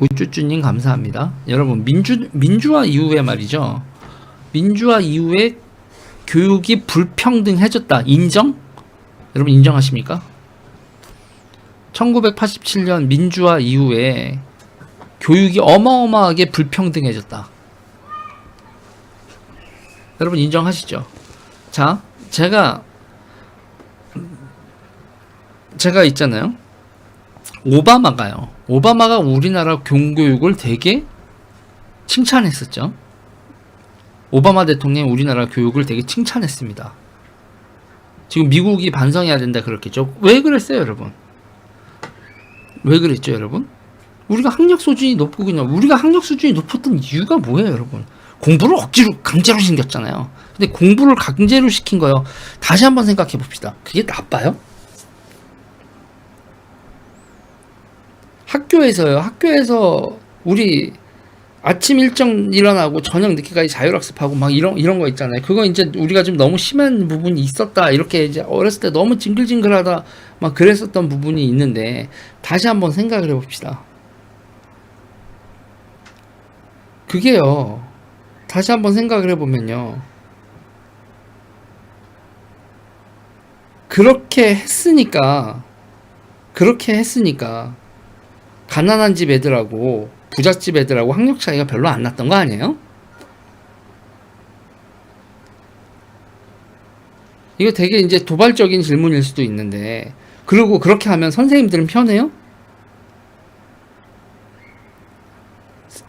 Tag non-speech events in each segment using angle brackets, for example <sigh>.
우쭈쭈님 감사합니다. 여러분 민주 민주화 이후에 말이죠. 민주화 이후에 교육이 불평등해졌다. 인정? 여러분 인정하십니까? 1987년 민주화 이후에 교육이 어마어마하게 불평등해졌다. 여러분 인정하시죠? 자, 제가 제가 있잖아요. 오바마가요. 오바마가 우리나라 공교육을 되게 칭찬했었죠. 오바마 대통령이 우리나라 교육을 되게 칭찬했습니다. 지금 미국이 반성해야 된다 그렇겠죠. 왜 그랬어요, 여러분? 왜 그랬죠, 여러분? 우리가 학력 수준이 높고 그냥 우리가 학력 수준이 높았던 이유가 뭐예요, 여러분? 공부를 억지로 강제로 시켰잖아요. 근데 공부를 강제로 시킨 거요. 다시 한번 생각해 봅시다. 그게 나빠요? 학교에서요. 학교에서 우리 아침 일정 일어나고 저녁 늦게까지 자율학습하고 막 이런 이런 거 있잖아요. 그거 이제 우리가 좀 너무 심한 부분이 있었다. 이렇게 이제 어렸을 때 너무 징글징글하다 막 그랬었던 부분이 있는데 다시 한번 생각을 해봅시다. 그게요. 다시 한번 생각을 해보면요. 그렇게 했으니까 그렇게 했으니까 가난한 집 애들하고 부잣집 애들하고 학력 차이가 별로 안 났던 거 아니에요? 이거 되게 이제 도발적인 질문일 수도 있는데 그리고 그렇게 하면 선생님들은 편해요?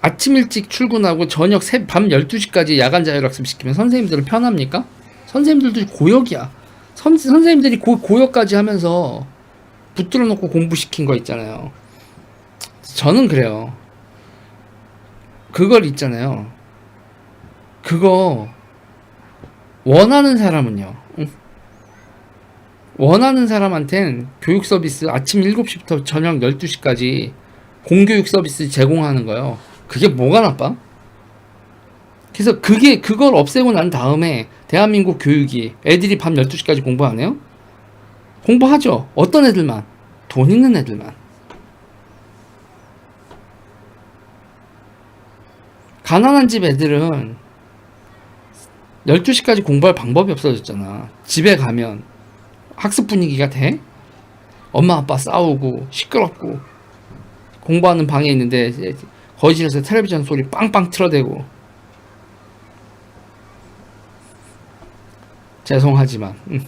아침 일찍 출근하고 저녁 새, 밤 12시까지 야간 자율학습 시키면 선생님들은 편합니까? 선생님들도 고역이야. 선, 선생님들이 고, 고역까지 하면서 붙들어 놓고 공부시킨 거 있잖아요. 저는 그래요. 그걸 있잖아요. 그거 원하는 사람은요. 응? 원하는 사람한텐 교육 서비스 아침 7시부터 저녁 12시까지 공교육 서비스 제공하는 거요. 그게 뭐가 나빠? 그래서 그게 그걸 없애고 난 다음에 대한민국 교육이 애들이 밤 12시까지 공부 안 해요? 공부하죠. 어떤 애들만? 돈 있는 애들만. 가난한 집 애들은 12시까지 공부할 방법이 없어졌잖아. 집에 가면 학습 분위기가 돼? 엄마 아빠 싸우고 시끄럽고 공부하는 방에 있는데 거실에서 텔레비전 소리 빵빵 틀어대고 죄송하지만 음.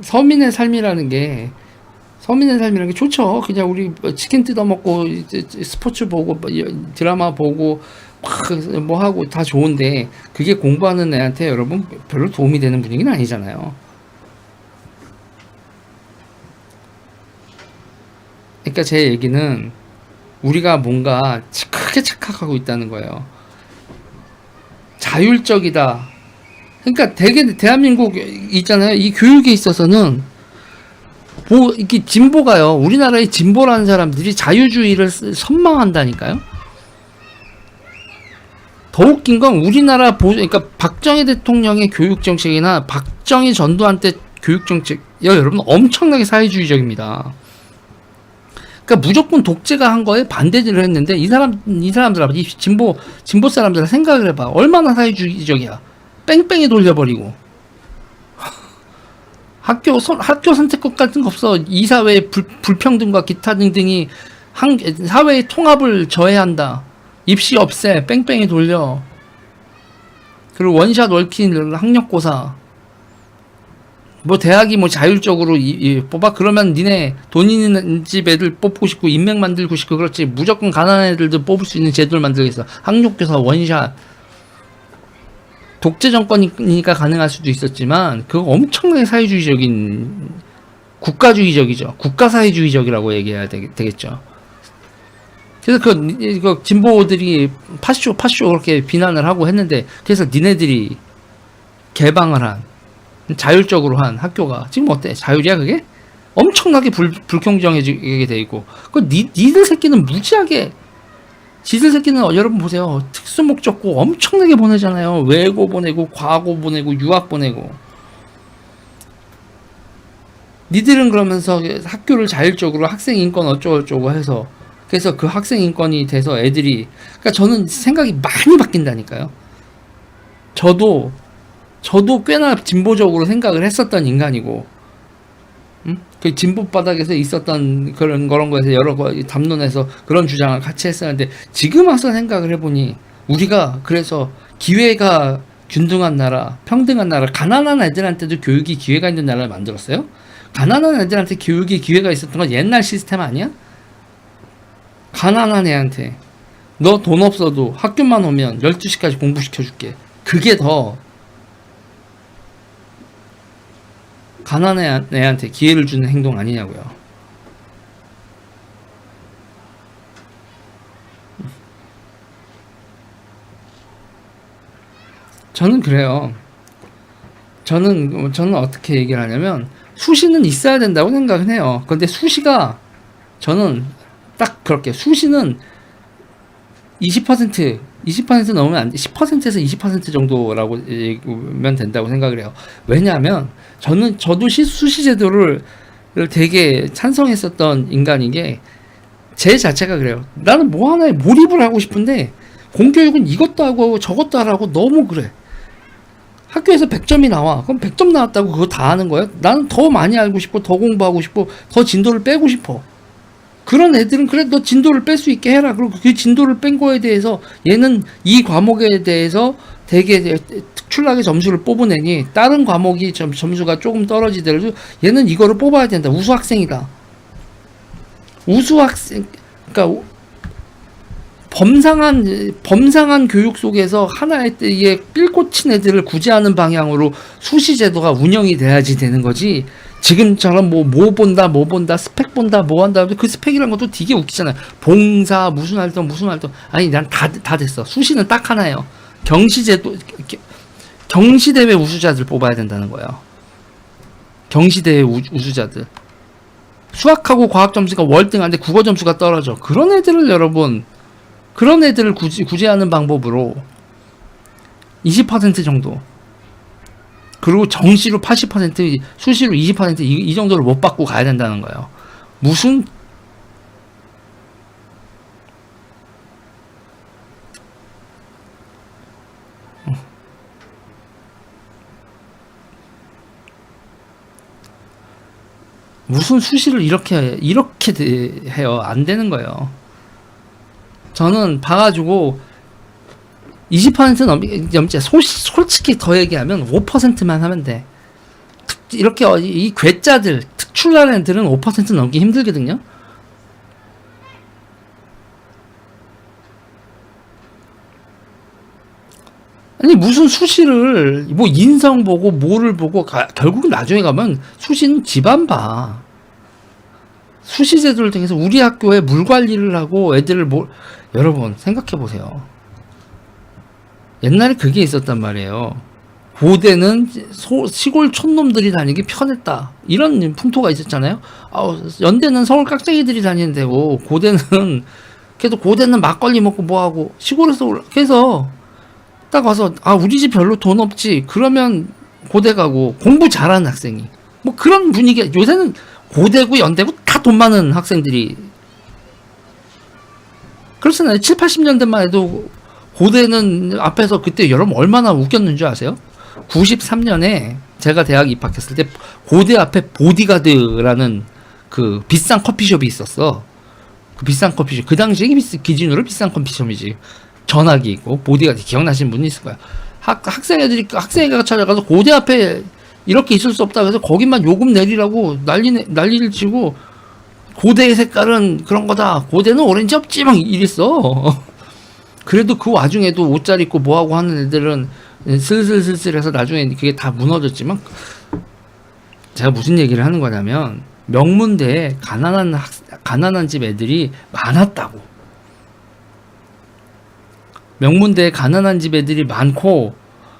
서민의 삶이라는 게 서민의 삶이라는 게 좋죠. 그냥 우리 치킨 뜯어 먹고 스포츠 보고 뭐 드라마 보고 뭐 하고 다 좋은데 그게 공부하는 애한테 여러분 별로 도움이 되는 분위기는 아니잖아요. 그러니까 제 얘기는 우리가 뭔가 크게 착각하고 있다는 거예요. 자율적이다. 그러니까 되게 대한민국 있잖아요. 이 교육에 있어서는 뭐 이게 진보가요. 우리나라의 진보라는 사람들이 자유주의를 선망한다니까요. 더 웃긴 건 우리나라 보 그러니까 박정희 대통령의 교육 정책이나 박정희 전두환 때 교육 정책 야 여러분 엄청나게 사회주의적입니다. 그러니까 무조건 독재가 한 거에 반대를 했는데 이 사람 이 사람들 이 진보 진보 사람들 생각을 해봐 얼마나 사회주의적이야 뺑뺑이 돌려버리고 학교 선, 학교 선택권 같은 거 없어. 이 사회의 불, 불평등과 기타 등등이 한, 사회의 통합을 저해한다. 입시 없애 뺑뺑이 돌려. 그리고 원샷 월킨 학력고사. 뭐 대학이 뭐 자율적으로 이, 이 뽑아? 그러면 니네 돈 있는 집 애들 뽑고 싶고 인맥 만들고 싶고 그렇지. 무조건 가난한 애들도 뽑을 수 있는 제도를 만들겠어. 학력교사 원샷 독재 정권이니까 가능할 수도 있었지만 그거 엄청나게 사회주의적인 국가주의적이죠 국가사회주의적이라고 얘기해야 되겠, 되겠죠 그래서 그, 그 진보들이 파쇼 파쇼 그렇게 비난을 하고 했는데 그래서 니네들이 개방을 한 자율적으로 한 학교가 지금 어때? 자율이야 그게? 엄청나게 불, 불평정해지게 돼 있고 그 니, 니들 새끼는 무지하게 지들 새끼는 여러분 보세요. 특수 목적고 엄청나게 보내잖아요. 외고 보내고 과고 보내고 유학 보내고. 니들은 그러면서 학교를 자율적으로 학생 인권 어쩌고저쩌고 해서 그래서 그 학생 인권이 돼서 애들이 그러니까 저는 생각이 많이 바뀐다니까요. 저도 저도 꽤나 진보적으로 생각을 했었던 인간이고, 음? 그 진보 바닥에서 있었던 그런 그런 거에서 여러 거 담론에서 그런 주장을 같이 했었는데 지금 와서 생각을 해보니 우리가 그래서 기회가 균등한 나라, 평등한 나라, 가난한 애들한테도 교육이 기회가 있는 나라를 만들었어요. 가난한 애들한테 교육이 기회가 있었던 건 옛날 시스템 아니야? 가난한 애한테 너 돈 없어도 학교만 오면 12시까지 공부시켜줄게. 그게 더 가난한 애한테 기회를 주는 행동 아니냐고요. 저는 그래요. 저는 저는 어떻게 얘기를 하냐면 수시는 있어야 된다고 생각은 해요. 근데 수시가 저는 딱 그렇게 수시는 20% 20% 넘으면 안 돼. 10%에서 20% 정도라고 얘기면 된다고 생각을 해요. 왜냐하면 저는 저도 시, 수시 제도를 되게 찬성했었던 인간인 게 제 자체가 그래요. 나는 뭐 하나에 몰입을 하고 싶은데 공교육은 이것도 하고 저것도 하라고 너무 그래. 학교에서 100점이 나와. 그럼 100점 나왔다고 그거 다 하는 거야? 나는 더 많이 알고 싶고 더 공부하고 싶고 더 진도를 빼고 싶어. 그런 애들은 그래 너 진도를 뺄 수 있게 해라. 그리고 그 진도를 뺀 거에 대해서 얘는 이 과목에 대해서 되게 특출나게 점수를 뽑으내니 다른 과목이 점, 점수가 조금 떨어지더라도 얘는 이거를 뽑아야 된다. 우수 학생이다. 우수 학생 그러니까 범상한 범상한 교육 속에서 하나의 때에 삘꽂힌 애들을 구제하는 방향으로 수시 제도가 운영이 돼야지 되는 거지. 지금처럼 뭐 뭐 본다 뭐 본다 스펙 본다 뭐 한다 그 스펙이란 것도 되게 웃기잖아요. 봉사 무슨 활동 무슨 활동 아니 난 다 다 됐어. 수시는 딱 하나예요. 경시 제도 경시 대회 우수자들 뽑아야 된다는 거예요. 경시 대회 우수자들. 수학하고 과학 점수가 월등한데 국어 점수가 떨어져. 그런 애들을 여러분 그런 애들을 구제, 구제하는 방법으로 20% 정도 그리고 정시로 80% 수시로 20% 이, 이 정도를 못 받고 가야 된다는 거예요. 무슨 무슨 수시를 이렇게 이렇게 해요? 안 되는 거예요. 저는 봐가지고 20% 넘, 넘지 소, 솔직히 더 얘기하면 5%만 하면 돼. 특, 이렇게 어, 이 괴짜들 특출난 애들은 5% 넘기 힘들거든요. 아니 무슨 수시를 뭐 인성 보고 뭐를 보고 가, 결국 나중에 가면 수시는 집안 봐. 수시 제도를 통해서 우리 학교에 물 관리를 하고 애들을 뭐 여러분 생각해 보세요. 옛날에 그게 있었단 말이에요. 고대는 소, 시골 촌놈들이 다니기 편했다. 이런 풍토가 있었잖아요. 아, 연대는 서울 깍쟁이들이 다니는 데고 고대는 계속 고대는 막걸리 먹고 뭐하고 시골에서 올라 그래서 딱 와서 아 우리 집 별로 돈 없지 그러면 고대 가고 공부 잘하는 학생이 뭐 그런 분위기 요새는 고대고 연대고 다 돈 많은 학생들이 그렇잖아요 7, 80년대만 해도 고대는 앞에서 그때 여러분 얼마나 웃겼는 줄 아세요? 93년에 제가 대학 입학했을 때 고대 앞에 보디가드라는 그 비싼 커피숍이 있었어. 그 비싼 커피숍. 그 당시에 기준으로 비싼 커피숍이지. 전화기 있고 보디가드 기억나시는 분이 있을 거야. 학, 학생 애들이 학생회가 찾아가서 고대 앞에 이렇게 있을 수 없다 그래서 거기만 요금 내리라고 난리 난리를 치고 고대의 색깔은 그런 거다. 고대는 오렌지 없지 막 이랬어. 그래도 그 와중에도 옷 잘 입고 뭐하고 하는 애들은 슬슬슬슬 해서 나중에 그게 다 무너졌지만 제가 무슨 얘기를 하는 거냐면 명문대에 가난한 학, 가난한 집 애들이 많았다고 명문대에 가난한 집 애들이 많고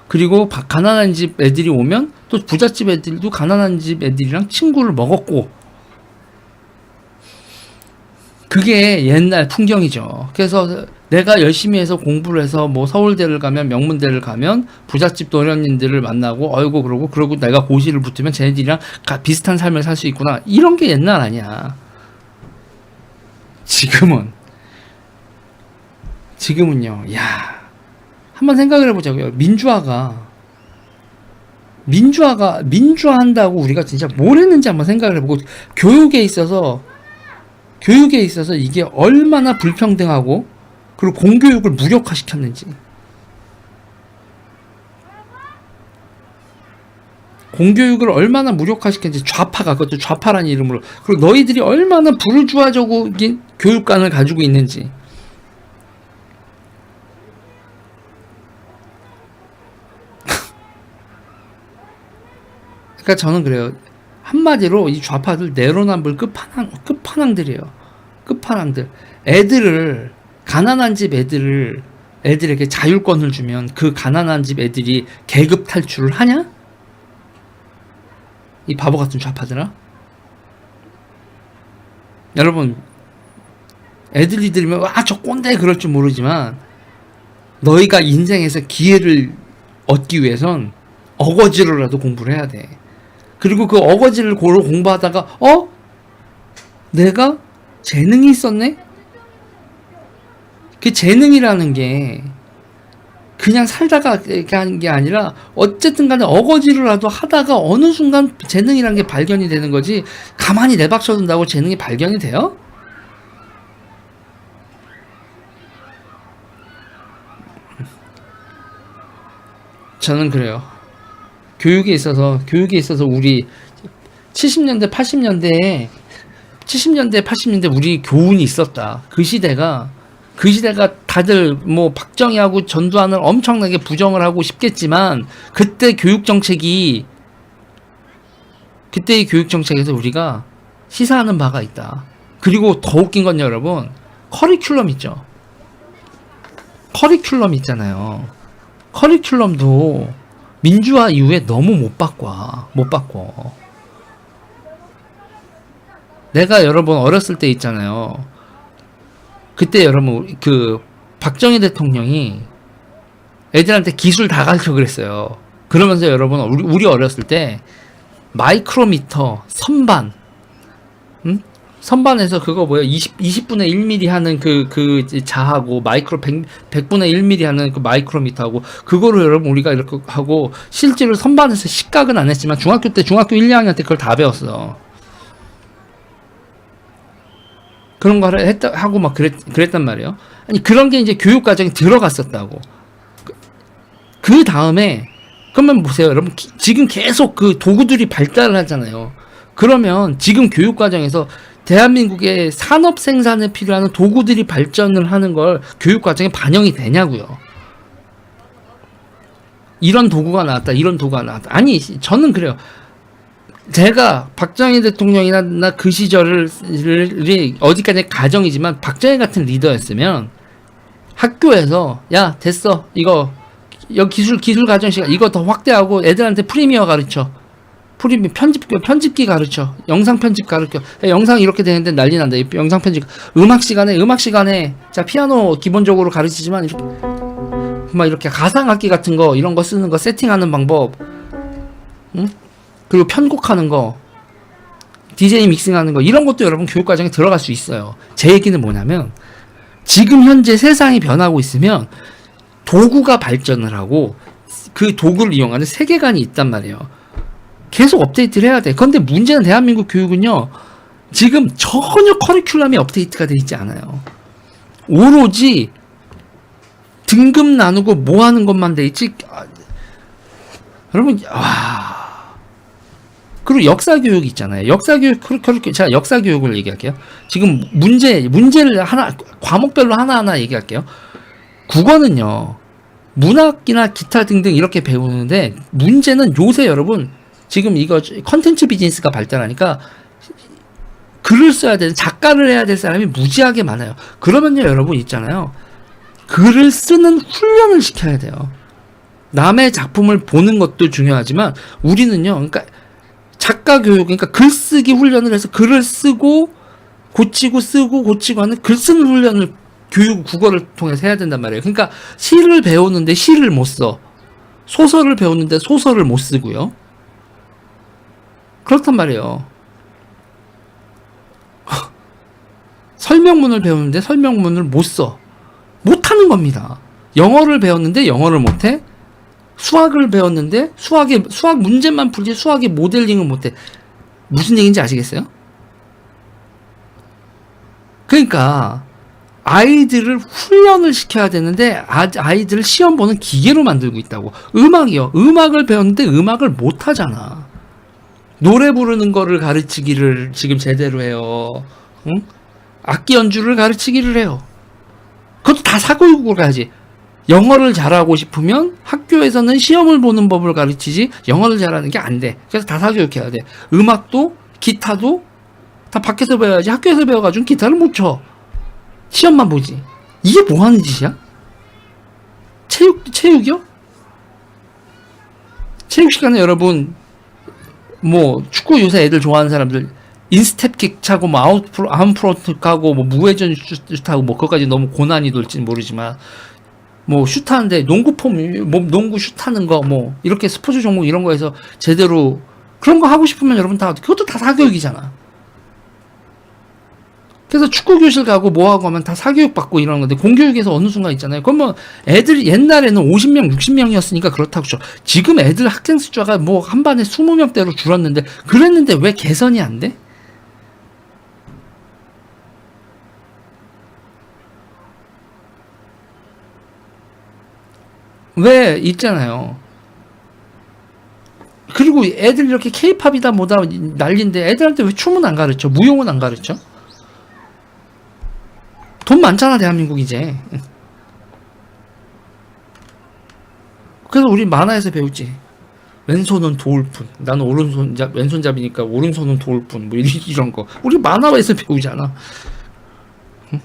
그리고 가난한 집 애들이 오면 또 부잣집 애들도 가난한 집 애들이랑 친구를 먹었고 그게 옛날 풍경이죠. 그래서 내가 열심히 해서 공부를 해서 뭐 서울대를 가면 명문대를 가면 부잣집 도련님들을 만나고 어이고 그러고 그러고 내가 고시를 붙으면 쟤네들이랑 비슷한 삶을 살 수 있구나. 이런 게 옛날 아니야. 지금은. 지금은요, 야, 한번 생각을 해보자고요. 민주화가, 민주화가, 민주화한다고 우리가 진짜 뭘 했는지 한번 생각을 해보고, 교육에 있어서, 교육에 있어서 이게 얼마나 불평등하고, 그리고 공교육을 무력화시켰는지. 공교육을 얼마나 무력화시켰는지 좌파가 그것도 좌파라는 이름으로. 그리고 너희들이 얼마나 부르주아적인 교육관을 가지고 있는지. <laughs> 그러니까 저는 그래요. 한마디로 이 좌파들 내로남불 끝판왕 끝판왕들이에요. 끝판왕들. 애들을 가난한 집 애들을 애들에게 자율권을 주면 그 가난한 집 애들이 계급 탈출을 하냐? 이 바보 같은 좌파들아? 여러분, 애들이 들으면, 와, 저 꼰대 그럴 줄 모르지만, 너희가 인생에서 기회를 얻기 위해선 어거지로라도 공부를 해야 돼. 그리고 그 어거지를 고로 공부하다가, 어? 내가 재능이 있었네? 그 재능이라는 게, 그냥 살다가 하는 게 아니라 어쨌든 간에 어거지로라도 하다가 어느 순간 재능이란 게 발견이 되는 거지 가만히 내박쳐둔다고 재능이 발견이 돼요? 저는 그래요. 교육에 있어서 교육에 있어서 우리 70년대 80년대에 70년대 80년대 우리 교훈이 있었다. 그 시대가 그 시대가 다들 뭐 박정희하고 전두환을 엄청나게 부정을 하고 싶겠지만 그때 교육 정책이 그때의 교육 정책에서 우리가 시사하는 바가 있다. 그리고 더 웃긴 건 여러분 커리큘럼 있죠. 커리큘럼 있잖아요. 커리큘럼도 민주화 이후에 너무 못 바꿔. 못 바꿔. 내가 여러분 어렸을 때 있잖아요. 그때 여러분 그 박정희 대통령이 애들한테 기술 다 가르쳐 그랬어요. 그러면서 여러분 우리, 우리 어렸을 때 마이크로미터 선반 응? 선반에서 그거 뭐야 20 20분의 1mm 하는 그 그 자하고 마이크로 100, 100분의 1mm 하는 그 마이크로미터하고 그거를 여러분 우리가 이렇게 하고 실제로 선반에서 식각은 안 했지만 중학교 때 중학교 1, 2학년 때 그걸 다 배웠어. 그런 거를 했다 하고 막 그랬, 그랬단 말이에요. 아니 그런 게 이제 교육 과정에 들어갔었다고. 그, 그 다음에 그러면 보세요, 여러분 기, 지금 계속 그 도구들이 발달을 하잖아요. 그러면 지금 교육 과정에서 대한민국의 산업 생산에 필요한 도구들이 발전을 하는 걸 교육 과정에 반영이 되냐고요. 이런 도구가 나왔다, 이런 도구가 나왔다. 아니, 저는 그래요. 제가 박정희 대통령이나 나 그 시절을 어디까지 가정이지만 박정희 같은 리더였으면 학교에서 야 됐어. 이거 여기 기술 기술 가정 시간 이거 더 확대하고 애들한테 프리미어 가르쳐. 프리미 편집 편집기 가르쳐. 영상 편집 가르쳐. 야, 영상 이렇게 되는데 난리 난다. 영상 편집. 음악 시간에 음악 시간에 자 피아노 기본적으로 가르치지만 이렇게 막 이렇게 가상 악기 같은 거 이런 거 쓰는 거 세팅하는 방법. 응? 그리고 편곡하는 거, DJ 믹싱하는 거 이런 것도 여러분 교육 과정에 들어갈 수 있어요. 제 얘기는 뭐냐면 지금 현재 세상이 변하고 있으면 도구가 발전을 하고 그 도구를 이용하는 세계관이 있단 말이에요. 계속 업데이트를 해야 돼. 그런데 문제는 대한민국 교육은요. 지금 전혀 커리큘럼이 업데이트가 되어 있지 않아요. 오로지 등급 나누고 뭐 하는 것만 돼 있지. 아, 여러분, 와. 그리고 역사 교육 있잖아요. 역사 교육 그렇게 제가 역사 교육을 얘기할게요. 지금 문제 문제를 하나 과목별로 하나하나 얘기할게요. 국어는요. 문학이나 기타 등등 이렇게 배우는데 문제는 요새 여러분 지금 이거 컨텐츠 비즈니스가 발달하니까 글을 써야 되는 작가를 해야 될 사람이 무지하게 많아요. 그러면요 여러분 있잖아요. 글을 쓰는 훈련을 시켜야 돼요. 남의 작품을 보는 것도 중요하지만 우리는요. 그러니까 작가 교육, 그러니까 글쓰기 훈련을 해서 글을 쓰고 고치고 쓰고 고치고 하는 글 쓰는 훈련을 교육 국어를 통해서 해야 된단 말이에요. 그러니까 시를 배우는데 시를 못 써. 소설을 배우는데 소설을 못 쓰고요. 그렇단 말이에요. <laughs> 설명문을 배우는데 설명문을 못 써. 못한 하는 겁니다. 영어를 배웠는데 영어를 못 해? 수학을 배웠는데 수학의 수학 문제만 풀지 수학의 모델링을 못해. 무슨 얘기인지 아시겠어요? 그러니까 아이들을 훈련을 시켜야 되는데 아- 아이들을 시험 보는 기계로 만들고 있다고. 음악이요. 음악을 배웠는데 음악을 못 하잖아. 노래 부르는 거를 가르치기를 지금 제대로 해요. 응? 악기 연주를 가르치기를 해요. 그것도 다 사교육으로 가야지. 영어를 잘하고 싶으면 학교에서는 시험을 보는 법을 가르치지 영어를 잘하는 게 안 돼. 그래서 다 사교육해야 돼. 음악도 기타도 다 밖에서 배워야지 학교에서 배워가지고 기타를 못 쳐. 시험만 보지. 이게 뭐 하는 짓이야? 체육, 체육이요? 체육 시간에 여러분, 뭐, 축구 요새 애들 좋아하는 사람들, 인스텝킥 차고, 뭐, 아웃프로, 아웃프론트 가고, 뭐, 무회전 슛하고, 뭐, 그것까지 너무 고난이 될지는 모르지만, 뭐, 슛하는데, 농구 폼, 뭐, 농구 슛하는 거, 뭐, 이렇게 스포츠 종목 이런 거에서 제대로, 그런 거 하고 싶으면 여러분 다, 그것도 다 사교육이잖아. 그래서 축구 교실 가고 뭐 하고 하면 다 사교육 받고 이러는 건데 공교육에서 어느 순간 있잖아요. 그럼 뭐 애들 옛날에는 50명, 60명이었으니까 그렇다고 죠 지금 애들 학생 숫자가 뭐 한 반에 20명대로 줄었는데 그랬는데 왜 개선이 안 돼? 왜 있잖아요. 그리고 애들 이렇게 케이팝이다 뭐다 난리인데 애들한테 왜 춤은 안 가르쳐? 무용은 안 가르쳐? 돈 많잖아 대한민국 이제 그래서 우리 만화에서 배우지 왼손은 도울 뿐 나는 오른손 잡 왼손잡이니까 오른손은 도울 뿐 뭐 이런 거 우리 만화에서 배우잖아 응?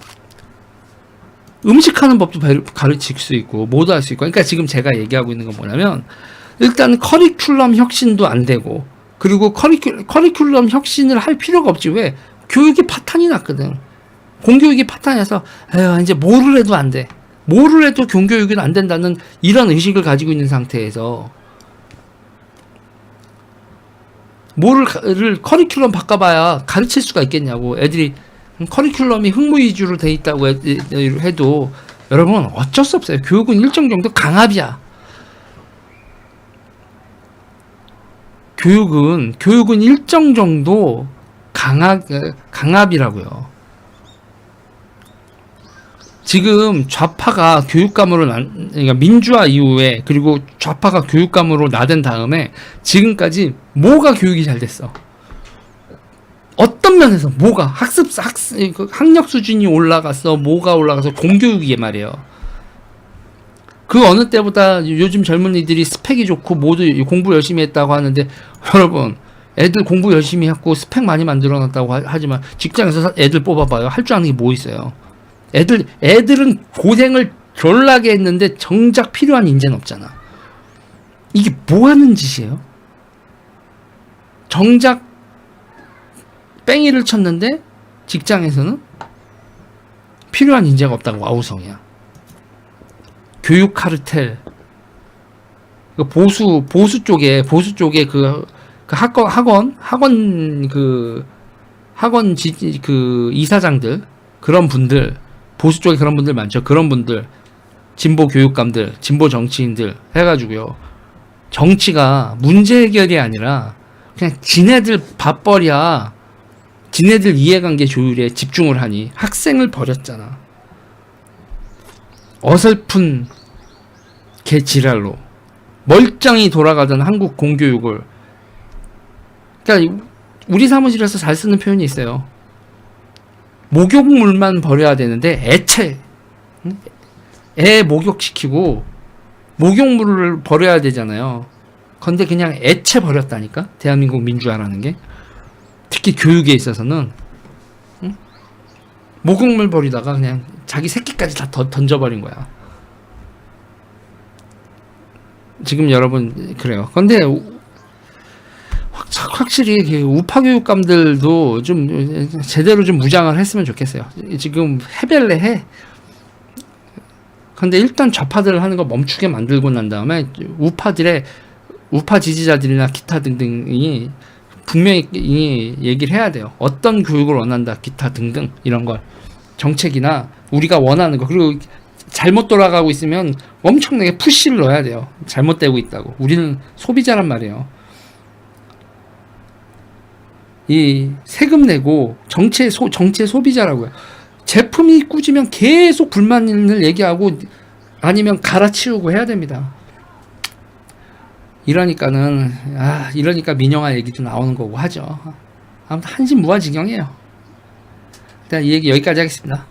음식하는 법도 배- 가르칠 수 있고 뭐도 할수 있고. 그러니까 지금 제가 얘기하고 있는 건 뭐냐면 일단 커리큘럼 혁신도 안 되고 그리고 커리큘, 커리큘럼 혁신을 할 필요가 없지. 왜? 교육이 파탄이 났거든. 공교육이 파탄해서 에휴 이제 뭐를 해도 안 돼. 뭐를 해도 공교육은 안 된다는 이런 의식을 가지고 있는 상태에서 뭐를 커리큘럼 바꿔봐야 가르칠 수가 있겠냐고. 애들이 커리큘럼이 흥무 위주로 돼 있다고 해- 해도 여러분 어쩔 수 없어요. 교육은 일정 정도 강압이야. 교육은 교육은 일정 정도 강압 강압이라고요. 지금 좌파가 교육감으로 나, 그러니까 민주화 이후에 그리고 좌파가 교육감으로 나댄 다음에 지금까지 뭐가 교육이 잘 됐어? 어떤 면에서 뭐가 학습 학습 그 학력 수준이 올라갔어 뭐가 올라가서 공교육이게 말이에요. 그 어느 때보다 요즘 젊은이들이 스펙이 좋고 모두 공부 열심히 했다고 하는데 <laughs> 여러분 애들 공부 열심히 했고 스펙 많이 만들어 놨다고 하- 하지만 직장에서 애들 뽑아봐요 할 줄 아는 게 뭐 있어요? 애들 애들은 고생을 졸라게 했는데 정작 필요한 인재는 없잖아. 이게 뭐 하는 짓이에요? 정작 뺑이를 쳤는데 직장에서는 필요한 인재가 없다고 아우성이야. 교육 카르텔. 그 보수 보수 쪽에 보수 쪽에 그, 그 학원 학원 학원 그 학원 지, 그 이사장들 그런 분들 보수 쪽에 그런 분들 많죠. 그런 분들, 진보 교육감들, 진보 정치인들 해가지고요. 정치가 문제 해결이 아니라 그냥 지네들 밥벌이야. 지네들 이해관계 조율에 집중을 하니 학생을 버렸잖아. 어설픈 개 지랄로 멀쩡히 돌아가던 한국 공교육을 그러니까 우리 사무실에서 잘 쓰는 표현이 있어요. 목욕물만 버려야 되는데 애체 응? 애 목욕시키고 목욕물을 버려야 되잖아요. 근데 그냥 애체 버렸다니까 대한민국 민주화라는 게 특히 교육에 있어서는 응? 목욕물 버리다가 그냥 자기 새끼까지 다 던- 던져버린 거야. 지금 여러분 그래요. 근데 확, 확실히 그 우파 교육감들도 좀 제대로 좀 무장을 했으면 좋겠어요. 지금 해별래 해. 근데 일단 좌파들 하는 거 멈추게 만들고 난 다음에 우파들의 우파 지지자들이나 기타 등등이 분명히 이 얘기를 해야 돼요. 어떤 교육을 원한다, 기타 등등 이런 걸 정책이나 우리가 원하는 거 그리고 잘못 돌아가고 있으면 엄청나게 푸시를 넣어야 돼요. 잘못되고 있다고. 우리는 소비자란 말이에요. 이 세금 내고 정체 소 정체 소비자라고요. 제품이 꾸지면 계속 불만을 얘기하고 아니면 갈아치우고 해야 됩니다. 이러니까는 아 이러니까 민영화 얘기도 나오는 거고 하죠. 아무튼 한심무화지경이에요. 일단 이 얘기 여기까지 하겠습니다.